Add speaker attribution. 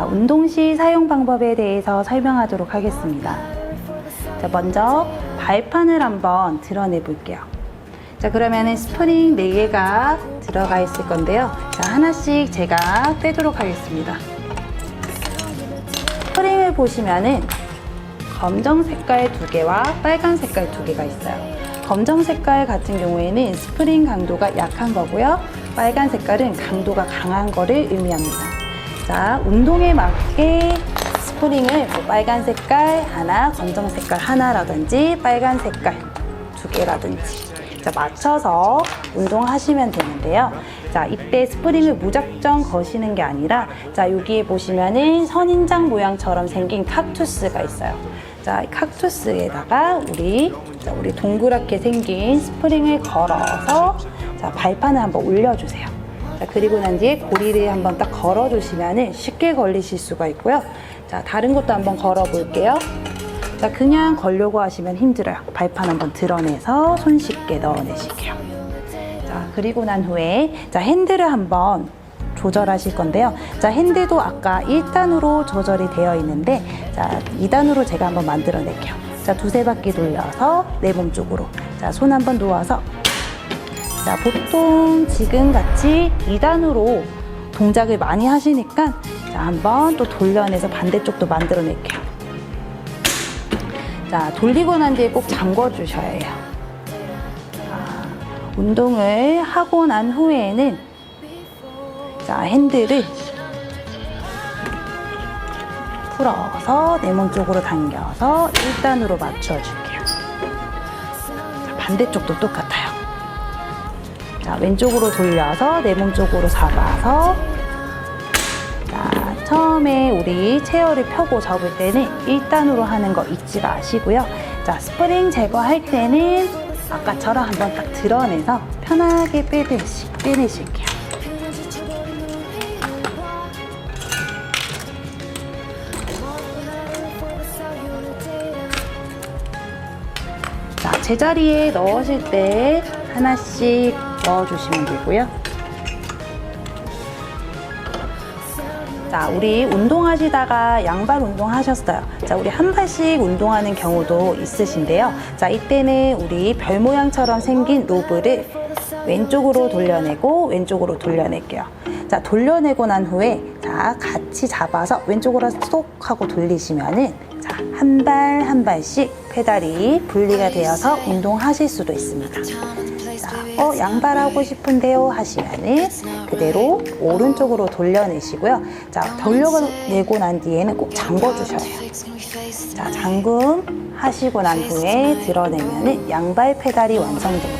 Speaker 1: 자, 운동 시 사용 방법에 대해서 설명하도록 하겠습니다. 자, 먼저 발판을 한번 드러내 볼게요. 자, 그러면은 스프링 4개가 들어가 있을 건데요. 자, 하나씩 제가 빼도록 하겠습니다. 스프링을 보시면은 검정 색깔 두 개와 빨간 색깔 두 개가 있어요. 검정 색깔 같은 경우에는 스프링 강도가 약한 거고요. 빨간 색깔은 강도가 강한 거를 의미합니다. 자, 운동에 맞게 스프링을 뭐 빨간 색깔 하나, 검정 색깔 하나라든지 빨간 색깔 두 개라든지 자, 맞춰서 운동하시면 되는데요. 자, 이때 스프링을 무작정 거시는 게 아니라 자, 여기에 보시면은 선인장 모양처럼 생긴 칵투스가 있어요. 자, 이 칵투스에다가 우리 자, 우리 동그랗게 생긴 스프링을 걸어서 자, 발판을 한번 올려주세요. 자, 그리고 난 뒤에 고리를 한번 딱 걸어주시면 쉽게 걸리실 수가 있고요. 자, 다른 것도 한번 걸어볼게요. 자, 그냥 걸려고 하시면 힘들어요. 발판 한번 드러내서 손쉽게 넣어내실게요. 자, 그리고 난 후에 자, 핸들을 한번 조절하실 건데요. 자, 핸들도 아까 1단으로 조절이 되어 있는데 자, 2단으로 제가 한번 만들어 낼게요. 자, 두세 바퀴 돌려서 내 몸 쪽으로. 자, 손 한번 놓아서 자, 보통 지금 같이 2단으로 동작을 많이 하시니까 자, 한번 또 돌려내서 반대쪽도 만들어 낼게요. 자, 돌리고 난 뒤에 꼭 잠궈 주셔야 해요. 자, 운동을 하고 난 후에는 자, 핸들을 풀어서 내 몸 쪽으로 당겨서 1단으로 맞춰줄게요. 자, 반대쪽도 똑같아요. 자, 왼쪽으로 돌려서 내 몸 쪽으로 잡아서 자, 처음에 우리 체어를 펴고 접을 때는 1단으로 하는 거 잊지 마시고요. 자, 스프링 제거할 때는 아까처럼 한번 딱 드러내서 편하게 빼듯이 빼내실게요. 자, 제자리에 넣으실 때 하나씩 넣어주시면 되고요. 자, 우리 운동하시다가 양발 운동하셨어요. 자, 우리 한 발씩 운동하는 경우도 있으신데요. 자, 이때는 우리 별 모양처럼 생긴 로브를 왼쪽으로 돌려내고 왼쪽으로 돌려낼게요. 자, 돌려내고 난 후에 자, 같이 잡아서 왼쪽으로 쏙 하고 돌리시면은 자, 한 발 한 발씩 페달이 분리가 되어서 운동하실 수도 있습니다. 자, 어, 양발 하고 싶은데요 하시면은 그대로 오른쪽으로 돌려내시고요. 자, 돌려내고 난 뒤에는 꼭 잠궈 주셔야 해요. 자, 잠금 하시고 난 후에 드러내면은 양발 페달이 완성됩니다.